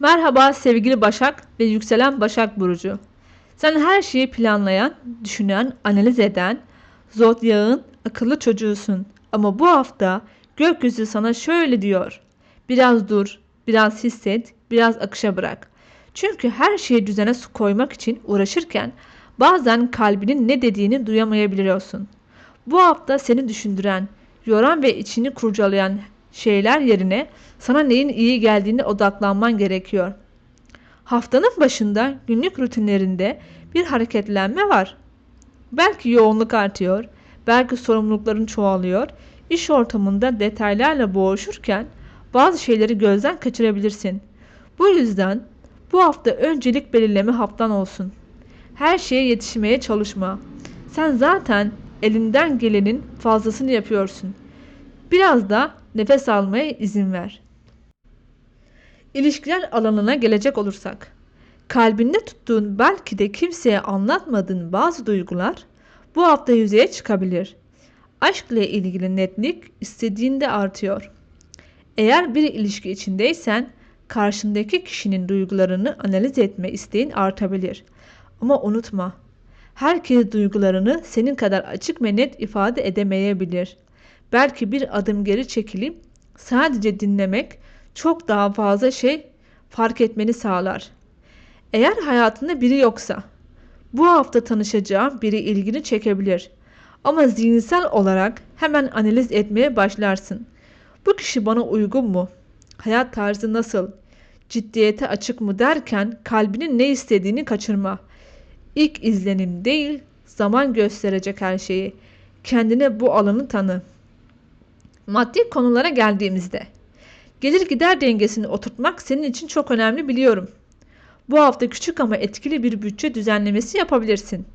Merhaba sevgili Başak ve yükselen Başak Burcu. Sen her şeyi planlayan, düşünen, analiz eden, zodyağın akıllı çocuğusun. Ama bu hafta gökyüzü sana şöyle diyor. Biraz dur, biraz hisset, biraz akışa bırak. Çünkü her şeyi düzene su koymak için uğraşırken bazen kalbinin ne dediğini duyamayabiliyorsun. Bu hafta seni düşündüren, yoran ve içini kurcalayan şeyler yerine sana neyin iyi geldiğine odaklanman gerekiyor. Haftanın başında günlük rutinlerinde bir hareketlenme var. Belki yoğunluk artıyor, belki sorumlulukların çoğalıyor. İş ortamında detaylarla boğuşurken bazı şeyleri gözden kaçırabilirsin. Bu yüzden bu hafta öncelik belirleme haftan olsun. Her şeye yetişmeye çalışma. Sen zaten elinden gelenin fazlasını yapıyorsun. Biraz da nefes almaya izin ver. İlişkiler alanına gelecek olursak, kalbinde tuttuğun belki de kimseye anlatmadığın bazı duygular bu hafta yüzeye çıkabilir. Aşk ile ilgili netlik istediğinde artıyor. Eğer bir ilişki içindeysen karşındaki kişinin duygularını analiz etme isteğin artabilir. Ama unutma, herkes duygularını senin kadar açık ve net ifade edemeyebilir. Belki bir adım geri çekilip sadece dinlemek çok daha fazla şey fark etmeni sağlar. Eğer hayatında biri yoksa bu hafta tanışacağın biri ilgini çekebilir. Ama zihinsel olarak hemen analiz etmeye başlarsın. Bu kişi bana uygun mu? Hayat tarzı nasıl? Ciddiyete açık mı derken kalbinin ne istediğini kaçırma. İlk izlenim değil, zaman gösterecek her şeyi. Kendine bu alanı tanı. Maddi konulara geldiğimizde gelir gider dengesini oturtmak senin için çok önemli biliyorum. Bu hafta küçük ama etkili bir bütçe düzenlemesi yapabilirsin.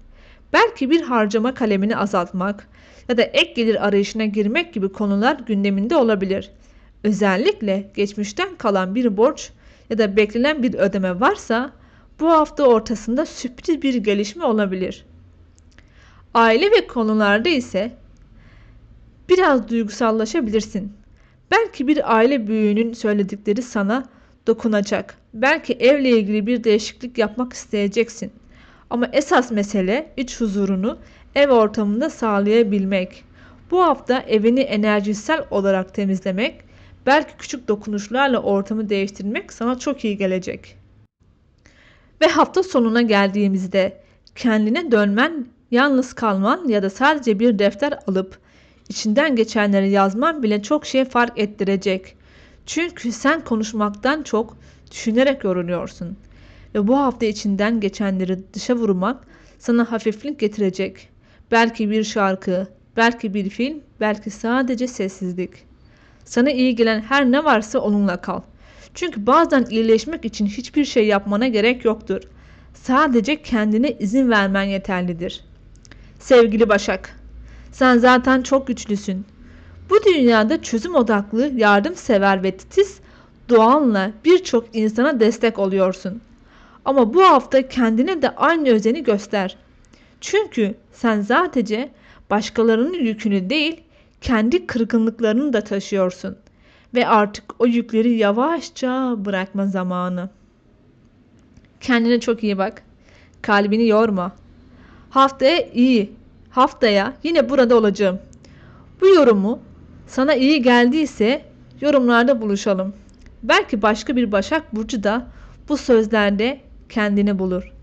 Belki bir harcama kalemini azaltmak ya da ek gelir arayışına girmek gibi konular gündeminde olabilir. Özellikle geçmişten kalan bir borç ya da beklenen bir ödeme varsa bu hafta ortasında sürpriz bir gelişme olabilir. Aile ve konularda ise biraz duygusallaşabilirsin. Belki bir aile büyüğünün söyledikleri sana dokunacak. Belki evle ilgili bir değişiklik yapmak isteyeceksin. Ama esas mesele iç huzurunu ev ortamında sağlayabilmek. Bu hafta evini enerjisel olarak temizlemek, belki küçük dokunuşlarla ortamı değiştirmek sana çok iyi gelecek. Ve hafta sonuna geldiğimizde kendine dönmen, yalnız kalman ya da sadece bir defter alıp içinden geçenleri yazman bile çok şey fark ettirecek. Çünkü sen konuşmaktan çok düşünerek yoruluyorsun. Ve bu hafta içinden geçenleri dışa vurmak sana hafiflik getirecek. Belki bir şarkı, belki bir film, belki sadece sessizlik. Sana iyi gelen her ne varsa onunla kal. Çünkü bazen iyileşmek için hiçbir şey yapmana gerek yoktur. Sadece kendine izin vermen yeterlidir. Sevgili Başak, sen zaten çok güçlüsün. Bu dünyada çözüm odaklı, yardımsever ve titiz doğanla birçok insana destek oluyorsun. Ama bu hafta kendine de aynı özeni göster. Çünkü sen sadece başkalarının yükünü değil, kendi kırgınlıklarını da taşıyorsun ve artık o yükleri yavaşça bırakma zamanı. Kendine çok iyi bak. Kalbini yorma. Haftaya iyi. Haftaya yine burada olacağım. Bu yorumu sana iyi geldiyse yorumlarda buluşalım. Belki başka bir Başak Burcu da bu sözlerde kendini bulur.